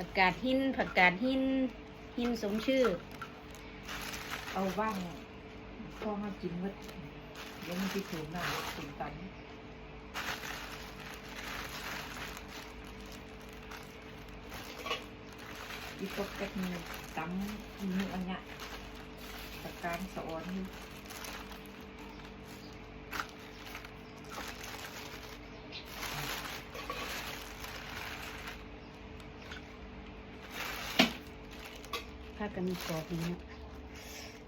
ผักกาดหินผักกาดหินหินสมชื่อ เอาบ้างพ่อมากินวัดเดี๋ยวมันจะถึงหน้าถึงตันอีกก็แป๊บนึงตำมืออันเนี้ยตะการสะออนอยู่ ผ้ากันมีกรอบนี้นะ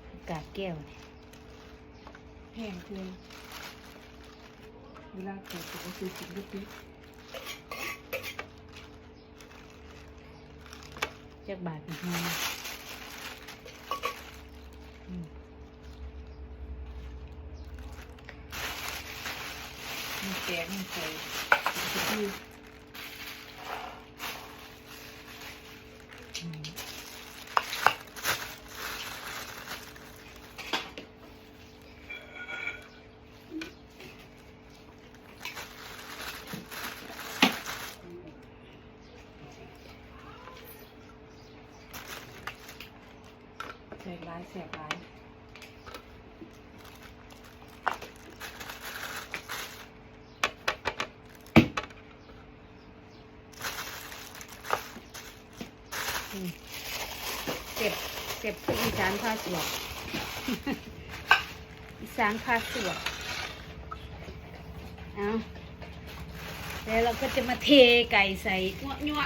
ผักกาดแก้วนี่แห้งเลยเวลาเกิดก็คือกินลูกปิ๊กจักบาทเป็นห้าอืมมีแกงมีใส่กินทุกที่อืม แส บร้ายแสบร้ายเก็บเก็บคืออีสานผ้าสวดอีสานผ้าสวดเอาแล้วเราก็จะมาเทไก่ใส่ยั่วยั่ว